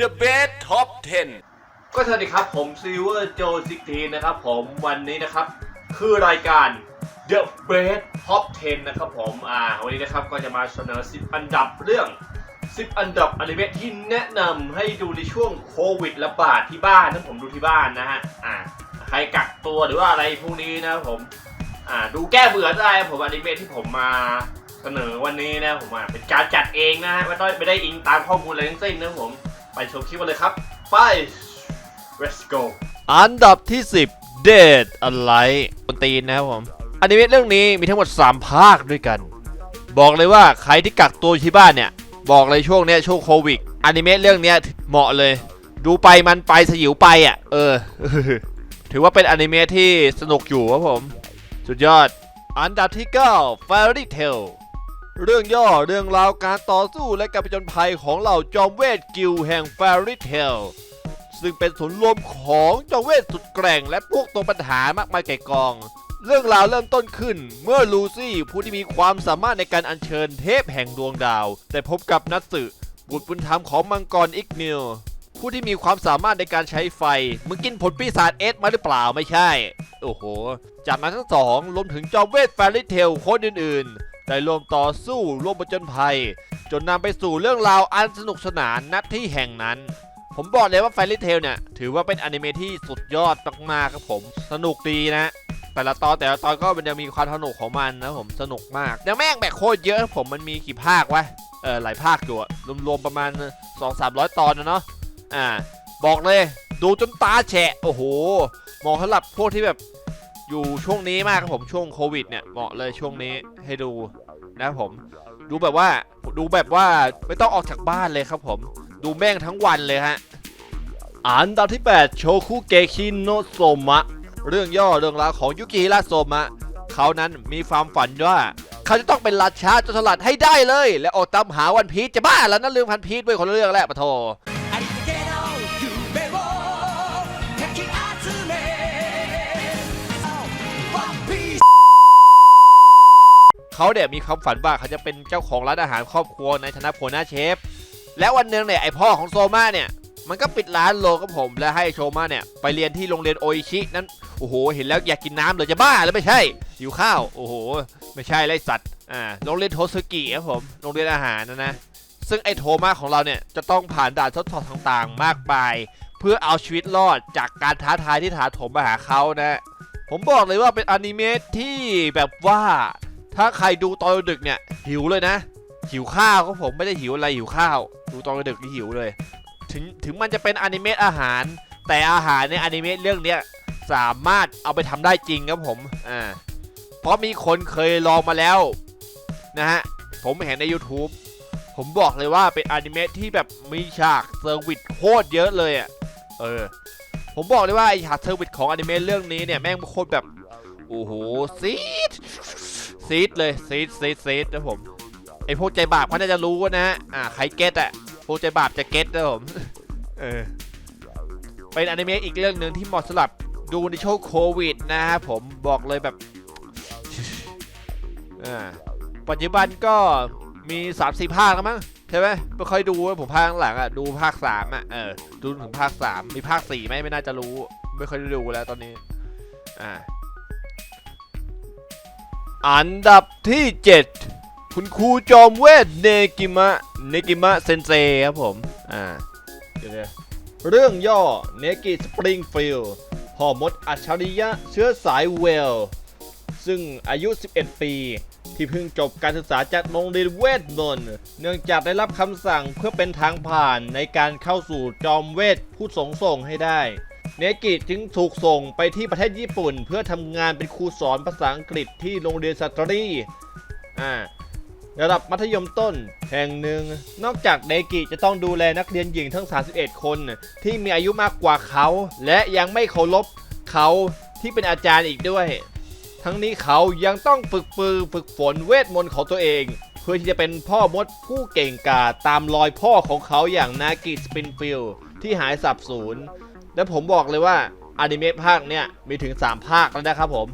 The Best Top 10 ก็สวัสดีครับผมซิลเวอร์โจซิกทีนะครับผมวันนี้นะครับ คือรายการ The Best Top 10 นะครับผมอ่าวันนี้นะครับก็จะมาเสนอ 10 อันดับเรื่อง 10 อันดับอนิเมะที่แนะนำให้ดูในช่วงโควิดระบาดที่บ้านนะผมดูที่บ้านนะฮะอ่าใครกักตัวหรือว่าอะไรพวกนี้นะครับผมอ่าดูแก้เบื่อได้ผมอนิเมะที่ผมมาเสนอวันนี้นะผมอะเป็นการจัดเองนะฮะไม่ได้ไม่ได้อิงตามข้อมูลอะไรทั้งสิ้นนะผม ไปชมคลิปกันเลยครับ ไป let's go อันดับที่ 10 Dead Alive บนตีนนะครับผมอนิเมะเรื่องนี้มีทั้งหมด 3 ภาคด้วยกัน บอกเลยว่าใครที่กักตัวที่บ้านเนี่ย บอกเลยช่วงเนี้ยช่วงโควิดอนิเมะเรื่องเนี้ยเหมาะเลย ดูไปมันไปสยิวไปอะ เออ ถือว่าเป็นอนิเมะที่สนุกอยู่ครับผม สุดยอด อันดับที่ 9 Fairy Tail เรื่องย่อเรื่องราวการต่อสู้และการผจญภัยของเหล่าจอมเวทกิลแห่ง Fairy Tail ซึ่งเป็นศูนย์รวมของจอมเวทสุดแกร่ง และพวกตัวปัญหามากมายแก่กอง เรื่องราวเริ่มต้นขึ้น เมื่อลูซี่ผู้ที่มีความสามารถในการอัญเชิญเทพแห่งดวงดาวได้พบกับนัตสึบุตรบุญธรรมของมังกรอิกนิลผู้ที่มีความสามารถในการใช้ไฟ มึงกินผลปีศาจเอสมาหรือเปล่าไม่ใช่ โอ้โห จากนั้นทั้งสองรวมถึงจอมเวทแฟริเทลคนอื่น ได้ร่วมต่อสู้ร่วมประจนภัย จนนำไปสู่เรื่องราวอันสนุกสนานณที่แห่งนั้น ผมบอกเลยว่าแฟรี่เทลเนี่ย ถือว่าเป็นอนิเมะที่สุดยอดมากๆครับผม สนุกดีนะ แต่ละตอนแต่ละตอนก็มันจะมีความสนุกของมันนะผมสนุกมากแต่แม่งแบกโคตรเยอะผมมันมีกี่ภาควะเออหลายภาคอยู่รวมๆประมาณ 2 3 0 0 ตอนนะเนาะอ่า บอกเลย ดูจนตาแฉะโอ้โหเหมาะสำหรับพวกที่แบบ อยู่ช่วงนี้มากครับผมช่วงโควิดเนี่ยเหมาะเลยช่วงนี้ให้ดูนะครับผม ดูแบบว่าดูแบบว่าไม่ต้องออกจากบ้านเลยครับผม ดูแม่งทั้งวันเลยฮะอันดับที่ 8 โชคุเกคิโนโซมะ เรื่องย่อเรื่องราวของยุกิฮิระโซมะ เขานั้นมีความฝันว่า เขาจะต้องเป็นราชาจรสลัดให้ได้เลย และออกตามหาวันพีชจะบ้าแล้วนั่นเรื่องพันพีชด้วยคนเรื่องแหละปะโท เขาเนี่ยมีความฝันว่าเขาจะเป็นเจ้าของร้านอาหารครอบครัวในฐานะหัวหน้าเชฟ และวันหนึ่งเนี่ยไอพ่อของโซมาเนี่ยมันก็ปิดร้านโลกับผม และให้โชมาเนี่ยไปเรียนที่โรงเรียนโออิชินั้นโอ้โหเห็นแล้วอยากกินน้ำเลยจะบ้าแล้วไม่ใช่หิวข้าวโอ้โห ไม่ใช่ไรสัตว์อ่าโรงเรียนโทสึกิครับผมโรงเรียนอาหารนะนะซึ่งไอโทมาของเราเนี่ยจะต้องผ่านด่านทดสอบต่างๆ มากมาย เพื่อเอาชีวิตรอดจากการท้าทายที่ถาโถมมาหาเขานะ ผมบอกเลยว่าเป็นอนิเมะที่แบบว่า ถ้าใครดูตอนดึกเนี่ย หิวเลยนะ หิวข้าวครับผมไม่ได้หิวอะไรหิวข้าว ดูตอนดึกนี่หิวเลย ถึงถึงมันจะเป็นอนิเมะอาหาร แต่อาหารในอนิเมะเรื่องเนี้ยสามารถเอาไปทำได้จริงครับผมอ่าเพราะมีคนเคยลองมาแล้วนะฮะผมเห็นใน YouTube ผมบอกเลยว่าเป็นอนิเมะที่แบบมีฉากเซอร์วิสโคตรเยอะเลยอะเออผมบอกเลยว่าไอฉากเซอร์วิสของอนิเมะเรื่องนี้เนี่ยแม่งโคตรแบบโอ้โหซีด ซีดเลยซีดซีดซีดนะผมไอพวกใจบาปเขาน่าจะรู้นะฮะอ่าใครเก็ตอะพวกใจบาปจะเก็ตนะผมเออเป็นอนิเมะอีกเรื่องหนึ่งที่เหมาะสำหรับดูในช่วงโควิดนะครับผมบอกเลยแบบอ่าปัจจุบันก็มี3ามสี่ภาคแล้วมั้งใช่ไหมไม่ค่อยดูผมภาคหลังอะดูภาคสามอะเออดูถึงภาคสามมีภาคสี่ไหมไม่น่าจะรู้ ไม่ค่อยด้ดูแล้วตอนนี้อ่า อันดับที่ 7 คุณครูจอมเวทเนกิมะเนกิมะเซนเซครับผม อ่าเดี๋ยวเรื่องย่อเนกิสปริงฟิลด์พ่อมดอัจฉริยะเชื้อสายเวล ซึ่งอายุ 11 ปี ที่เพิ่งจบการศึกษาจากโรงเรียนเวทมนต์เนื่องจากได้รับคำสั่งเพื่อเป็นทางผ่านในการเข้าสู่จอมเวทผู้สงส่งให้ได้ เนกิจึงถูกส่งไปที่ประเทศญี่ปุ่น เพื่อทำงานเป็นครูสอนภาษาอังกฤษที่โรงเรียนสตรีอ่าระดับมัธยมต้นแห่งหนึ่ง นอกจากเนกิจะต้องดูแลนักเรียนหญิงทั้ง 31 คน ที่มีอายุมากกว่าเขา และยังไม่เคารพเขาที่เป็นอาจารย์อีกด้วย ทั้งนี้เขายังต้องฝึกปือฝึกฝนเวทมนต์ของตัวเอง เพื่อที่จะเป็นพ่อมดผู้เก่งกาจตามรอยพ่อของเขาอย่างนากิสปินฟิลที่หายสับสูญ แล้วผมบอกเลยว่าอนิเมะภาคเนี่ยมีถึง 3 ภาคแล้วนะครับผม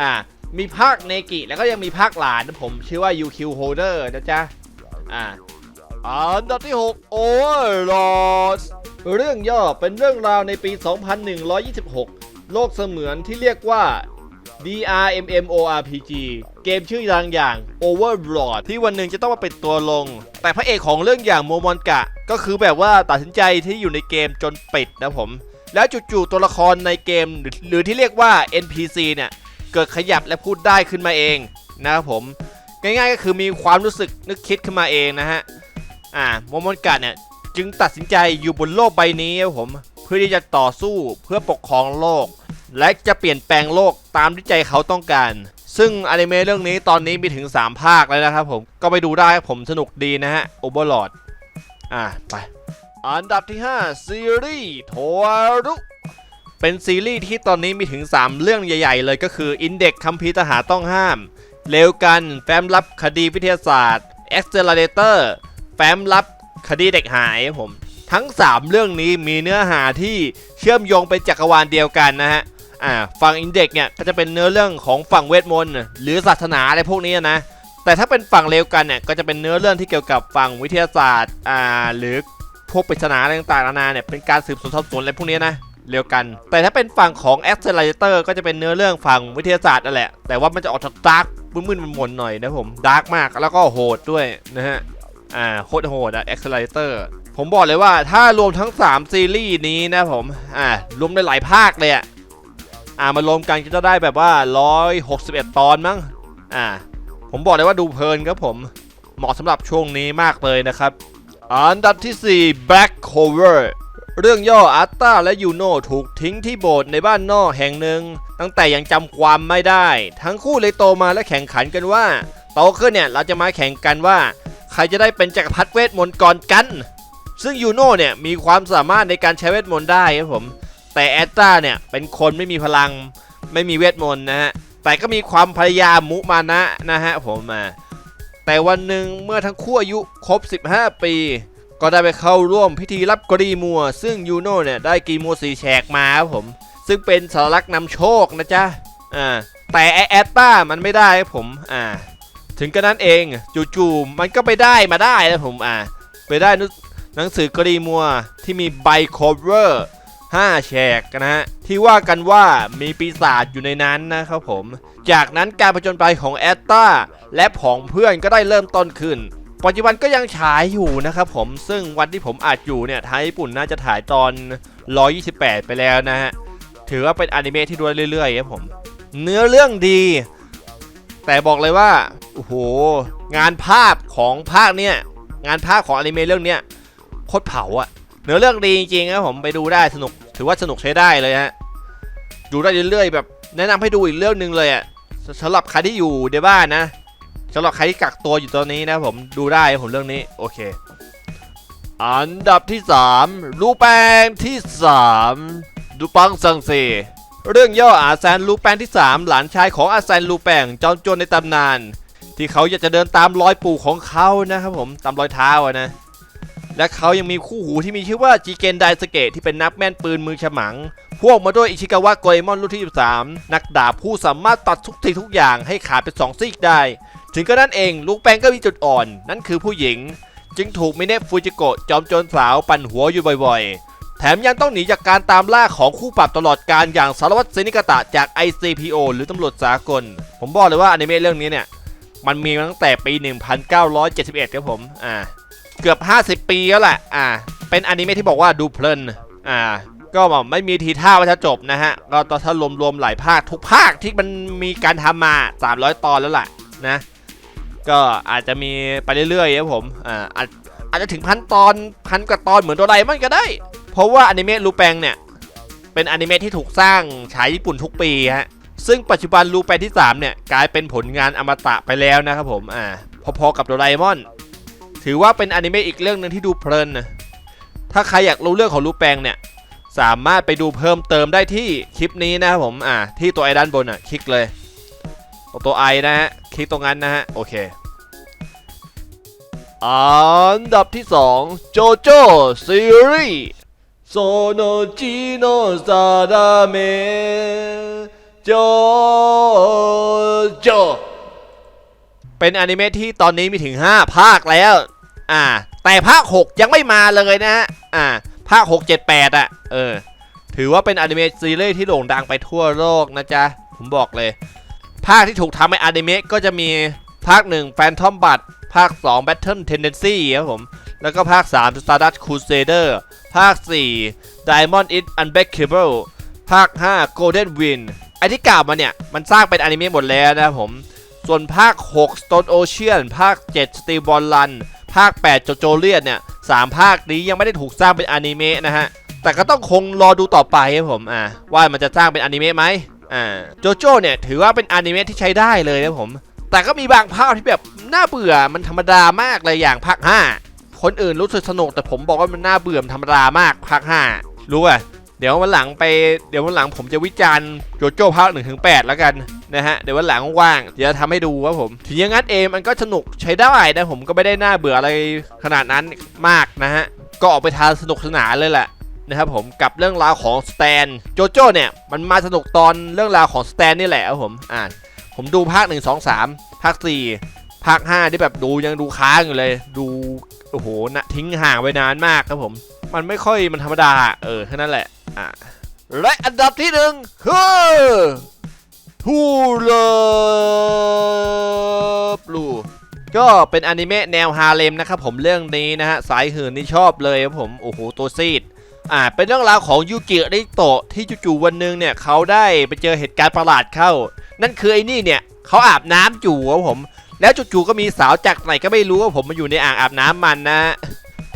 อ่า มีภาคเนกิ แล้วก็ยังมีภาคหลานนะผมชื่อว่า UQ Holder นะจ๊ะ อ่าอันดับที่6 Overlord เรื่องย่อเป็นเรื่องราวในปี 2126 โลกเสมือนที่เรียกว่า DRMMORPG เกมชื่อดังอย่าง Overlord ที่วันหนึ่งจะต้องมาเป็นตัวลง แต่พระเอกของเรื่องอย่างโมมอนกะ ก็คือแบบว่าตัดสินใจที่อยู่ในเกมจนปิดนะผม แล้วจู่ๆตัวละครในเกมหรือที่เรียกว่า NPC เนี่ยเกิดขยับและพูดได้ขึ้นมาเองนะครับผมง่ายๆก็คือมีความรู้สึกนึกคิดขึ้นมาเองนะฮะอ่าโมมอนกะเนี่ยจึงตัดสินใจอยู่บนโลกใบนี้ครับผมเพื่อที่จะต่อสู้เพื่อปกครองโลก และจะเปลี่ยนแปลงโลกตามที่ใจเขาต้องการ ซึ่งอนิเมะเรื่องนี้ตอนนี้มีถึง 3 ภาคแล้วนะครับผมก็ไปดูได้ครับผมสนุกดีนะฮะ Overlord อ่าไป อันดับที่ 5 ซีรีส์โทรุเป็นซีรีส์ที่ตอนนี้มีถึง 3 เรื่องใหญ่ ๆ เลยก็คือ Index คัมภีร์ทหารต้องห้ามเร็วกันแฟ้มลับคดีวิทยาศาสตร์ Accelerator แฟ้มลับคดีเด็กหายครับผม ทั้ง 3 เรื่องนี้มีเนื้อหาที่เชื่อมโยงเป็นจักรวาลเดียวกันนะฮะอ่าฝั่ง Index เนี่ยก็จะเป็นเนื้อเรื่องของฝั่งเวทมนต์หรือศาสนาอะไรพวกนี้นะแต่ถ้าเป็นฝั่งเร็วกันเนี่ยก็จะเป็นเนื้อเรื่องที่เกี่ยวกับฝั่งวิทยาศาสตร์อ่าหรือ พวกปริศนาอะไรต่างๆนานาเนี่ยเป็นการสืบสวนสอบสวนอะไรพวกนี้นะเร็วกัน แต่ถ้าเป็นฝั่งของ Accelerator ก็จะเป็นเนื้อเรื่องฝั่งวิทยาศาสตร์นั่นแหละ แต่ว่ามันจะออกจากดาร์กมึนๆมนๆหน่อยนะผมดาร์กมากแล้วก็โหดด้วยนะฮะอ่าโคตรโหดอะ Accelerator ผมบอกเลยว่าถ้ารวมทั้ง 3 ซีรีส์นี้นะผมอ่ารวมได้หลายภาคเลยอะอ่ามารวมกันก็จะได้แบบว่า 161 ตอนมั้งอ่าผมบอกเลยว่าดูเพลินครับผมเหมาะสำหรับช่วงนี้มากเลยนะครับ อันดับที่ 4 Black Cover เรื่องย่ออาร์ตาและยูโนถูกทิ้งที่โบสถ์ในบ้านนอกแห่งหนึ่ง ตั้งแต่ยังจำความไม่ได้ ทั้งคู่เลยโตมาและแข่งขันกันว่าโตขึ้นเนี่ยเราจะมาแข่งกันว่า ใครจะได้เป็นจักรพรรดิเวทมนต์ก่อนกัน ซึ่งยูโนเนี่ยมีความสามารถในการใช้เวทมนต์ได้ครับผม แต่แอตตาเนี่ยเป็นคนไม่มีพลังไม่มีเวทมนต์นะฮะแต่ก็มีความพยายามมุมานะนะฮะผมมา แต่วันหนึ่งเมื่อทั้งคู่อายุครบ 15 ปี ก็ได้ไปเข้าร่วมพิธีรับกรีมัว ซึ่งยูโน่เนี่ยได้กรีมัวสีแฉกมาครับผม ซึ่งเป็นสัญลักษณ์นำโชคนะจ๊ะอ่าแต่ไอแอตตามันไม่ได้ครับผมอ่าถึงกระนั้นเองจู่ๆมันก็ไปได้มาได้นะผมอ่าไปได้หนังสือกรีมัวที่มีใบโคเวอร์ 5 แฉกนะฮะที่ว่ากันว่ามีปีศาจอยู่ในนั้นนะครับผม จากนั้นการผจญภัยของแอตตาและผองเพื่อนก็ได้เริ่มต้นขึ้น ปัจจุบันก็ยังฉายอยู่นะครับผมซึ่งวันที่ผมอาจอยู่เนี่ยไทยญี่ปุ่นน่าจะถ่ายตอน 128 ไปแล้วนะฮะถือว่าเป็นอนิเมะที่ดูเรื่อยๆครับผม เนื้อเรื่องดี แต่บอกเลยว่าโอ้โหงานภาพของภาคเนี่ยงานภาพของอนิเมะเรื่องเนี้ยโคตรเผาอะ เนื้อเรื่องดีจริงๆครับผมไปดูได้สนุกถือว่าสนุกใช้ได้เลยฮะดูได้เรื่อยๆแบบ แนะนำให้ดูอีกเรื่องหนึ่งเลยอะสสำหรับใครที่อยู่ในบ้านนะสำหรับใครที่กักตัวอยู่ตอนนี้นะผมดูได้ผมเรื่องนี้โอเคอันดับที่3ลูแปงที่ 3 ดูปังซังเซเรื่องย่ออาแซนลูแปงที่ 3 หลานชายของอาแซนลูแปงจอมโจรในตำนาน ที่เขาอยากจะเดินตามรอยปู่ของเขานะครับผมตามรอยเท้านะ และเขายังมีคู่หูที่มีชื่อว่าจิเกนไดสเกะที่เป็นนักแม่นปืนมือฉมัง พวกมาด้วยอิชิกาวะโกเอมอนรุ่นที่ 13 นักดาบผู้สามารถตัดทุกสิ่งทุกอย่างให้ขาดเป็นสองซีกได้ ถึงกระนั้นเองลูกแปงก็มีจุดอ่อน นั่นคือผู้หญิง จึงถูกมิเนะฟูจิโกะจอมโจรสาวปั่นหัวอยู่บ่อยๆ แถมยังต้องหนีจากการตามล่าของคู่ปรับตลอดการอย่างสารวัตรเซนิกตะจาก ICPO หรือตำรวจสากล ผมบอกเลยว่าอนิเมะเรื่องนี้เนี่ยมันมีมาตั้งแต่ปี 1971 ครับผม อ่า เกือบ 50 ปีแล้วแหละ อ่า เป็นอนิเมะที่บอกว่าดูเพลิน อ่า ก็แบบไม่มีทีท่าว่าจะจบนะฮะ ก็ตอนถ้ารวมๆหลายภาคทุกภาคที่มันมีการทำมา 300 ตอนแล้วแหละนะ ก็อาจจะมีไปเรื่อยๆครับผม อ่า อาจอาจจะถึงพันตอนพันกว่าตอนเหมือนโดราเอมอนก็ได้ เพราะว่าอนิเมะลูแปงเนี่ย เป็นอนิเมะที่ถูกสร้างฉายญี่ปุ่นทุกปีฮะ ซึ่งปัจจุบันลูแปงที่ 3 เนี่ยกลายเป็นผลงานอมตะไปแล้วนะครับผม อ่า พอๆกับโดราเอมอน ถือว่าเป็นอนิเมะอีกเรื่องหนึ่งที่ดูเพลินนะถ้าใครอยากรู้เรื่องของลูแปงเนี่ย สามารถไปดูเพิ่มเติมได้ที่คลิปนี้นะครับผมอ่าที่ตัวไอด้านบนอะคลิกเลยตัวไอนะฮะคลิกตรงนั้นนะฮะโอเคอันดับที่ 2 โจโจซีรีส์โซโนจิโนซาดาเมโจโจ เป็นอนิเมะที่ตอนนี้มีถึง 5 ภาคแล้ว อ่า แต่ภาค 6 ยังไม่มาเลยนะฮะ อ่า ภาค 6 7 8 อะ เออ ถือว่าเป็นอนิเมะซีรีส์ที่โด่งดังไปทั่วโลกนะจ๊ะ ผมบอกเลย ภาคที่ถูกทำเป็นอนิเมะก็จะมีภาค 1 Phantom b u d ภาค 2 Battle Tendency ครับผม แล้วก็ภาค 3 Stardust Crusader ภาค 4 Diamond is Unbreakable ภาค 5 Golden Wind ไอที่กล่าวมาเนี่ย มันสร้างเป็นอนิเมะหมดแล้วนะครับผม ส่วนภาค 6 Stone Ocean ภาค 7 Steel Ball Run ภาค 8 JoJo เลียนเนี่ย3ภาคนี้ยังไม่ได้ถูกสร้างเป็นอนิเมะนะฮะ แต่ก็ต้องคงรอดูต่อไปครับผมอ่าว่ามันจะสร้างเป็นอนิเมะไหมอ่าโจโจ้เนี่ยถือว่าเป็นอนิเมะที่ใช้ได้เลยนะผม แต่ก็มีบางภาคที่แบบน่าเบื่อมันธรรมดามากเลยอย่างภาค 5 คนอื่นรู้สึกสนุกแต่ผมบอกว่ามันน่าเบื่อมธรรมดามากภาค 5 รู้ป่ะ เดี๋ยววันหลังไปเดี๋ยววันหลังผมจะวิจารณ์โจโจ้ภาค1ถึง8แล้วกันนะฮะเดี๋ยววันหลังว่างๆเดี๋ยวจะทำให้ดูครับผม ถึงอย่างนั้นเองมันก็สนุกใช้ได้นะผมก็ไม่ได้น่าเบื่ออะไรขนาดนั้นมากนะฮะก็ออกไปทางสนุกสนานเลยแหละนะครับผมกับเรื่องราวของสแตนโจโจ้เนี่ยมันมาสนุกตอนเรื่องราวของสแตนนี่แหละครับผมอ่าผมดูภาค1 2 3ภาค4ภาค5ที่แบบดูยังดูค้างอยู่เลย ดูโอ้โหนะทิ้งห่างไปนานมากครับผม มันไม่ค่อยมันธรรมดาเออแค่นั้นแหละ อ่าและอันดับที่หนึ่งคือทูเลบลูก็เป็นอนิเมะแนวฮาเลมนะครับผมเรื่องนี้นะฮะสายหื่นนี่ชอบเลยครับผมโอ้โหตัวซีดอ่าเป็นเรื่องราวของยูกิริโตะที่จู่ๆวันหนึ่งเนี่ยเขาได้ไปเจอเหตุการณ์ประหลาดเข้า นั่นคือไอ้นี่เนี่ยเขาอาบน้ำจู่ครับผม แล้วจู่ๆก็มีสาวจากไหนก็ไม่รู้ว่าผมมาอยู่ในอ่างอาบน้ำมันนะ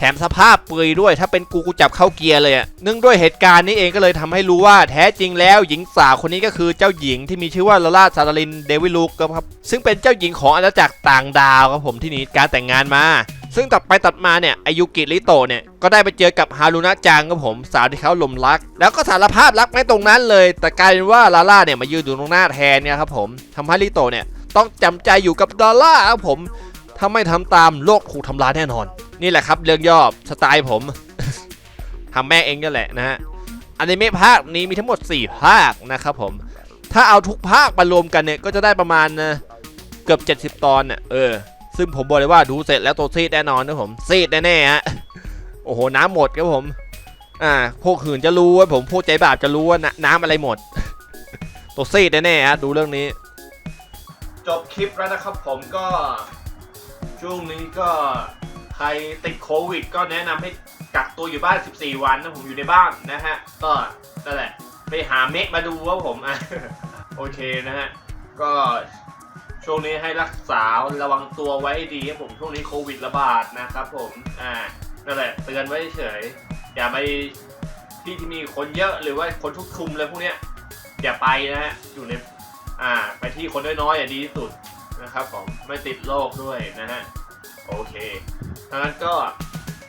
ถมสภาพเปลือยด้วยถ้าเป็นกูกูจับเข้าเกียร์เลยอะเนื่องด้วยเหตุการณ์นี้เองก็เลยทำให้รู้ว่าแท้จริงแล้วหญิงสาวคนนี้ก็คือเจ้าหญิงที่มีชื่อว่าลาลาซาตาลินเดวิลูกครับซึ่งเป็นเจ้าหญิงของอาณาจักรต่างดาวครับผมที่หนีการแต่งงานมา ซึ่งตัดไปตัดมาเนี่ยอายุกิริโตเนี่ยก็ได้ไปเจอกับฮารุนะจังครับผมสาวที่เขาหลงรัก แล้วก็สารภาพรักไม่ตรงนั้นเลย แต่กลายเป็นว่าลาล่าเนี่ยมายืนอยู่ตรงหน้าแทนเนี่ยครับผมทำให้ริโตเนี่ยต้องจำใจอยู่กับดอลล่าครับผมถ้าไม่ทำตามโลกถูกทำลายแน่นอน นี่แหละครับเรื่องย่อสไตล์ผม ทำแม่เองนั่นแหละนะฮะอนิเมะภาคนี้มีทั้งหมด 4 ภาคนะครับผม ถ้าเอาทุกภาคมารวมกันเนี่ย ก็จะได้ประมาณนะเกือบ 70 ตอนเนี่ยเออ ซึ่งผมบอกเลยว่าดูเสร็จแล้วตัวซีดแน่นอนนะผมซีดแน่ๆฮะ โอ้โห น้ำหมดครับผม อ่า พวกหื่นจะรู้ว่าผมพวกใจบาปจะรู้ว่าน้ำน้ำอะไรหมด ตัวซีดแน่ๆฮะ ดูเรื่องนี้ จบคลิปแล้วนะครับผมก็ช่วงนี้ก็ ใครติดโควิด ก็แนะนำให้กักตัวอยู่บ้าน 14 วันนะผมอยู่ในบ้านนะฮะ ก็นั่นแหละ ไปหาเมะมาดูว่าผมอะโอเคนะฮะ ก็ช่วงนี้ให้รักษาระวังตัวไว้ดีครับผมช่วงนี้โควิดระบาดนะครับผมอ่านั่นแหละเตือนไว้เฉย อย่าไปที่ที่มีคนเยอะหรือว่าคนทุกชุมเลยพวกเนี้ยอย่าไปนะฮะอยู่ในอ่าไปที่คนน้อยๆอะดีที่สุดนะครับผมไม่ติดโรคด้วยนะฮะโอเค ดังนั้นก็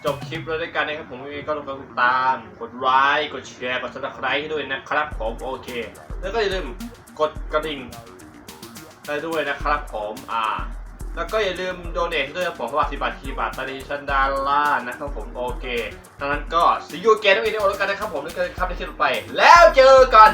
จบคลิปแล้วด้วยกันนะครับผมยังไงก็ลองกดติดตาม กดไลค์กดแชร์กดซับสไครต์ให้ด้วยนะครับผมโอเค แล้วก็อย่าลืมกดกระดิ่งได้ด้วยนะครับผมอ่า แล้วก็อย่าลืมโดเนทด้วยนะผมสวัสดิบัตรคีย์บัตรตาดีชันดาล่านะครับผมโอเคดังนั้นก็ see you again ในวิดีโอแล้วกันนะครับผมแล้วกันครับในคลิปต่อไป แล้วเจอกัน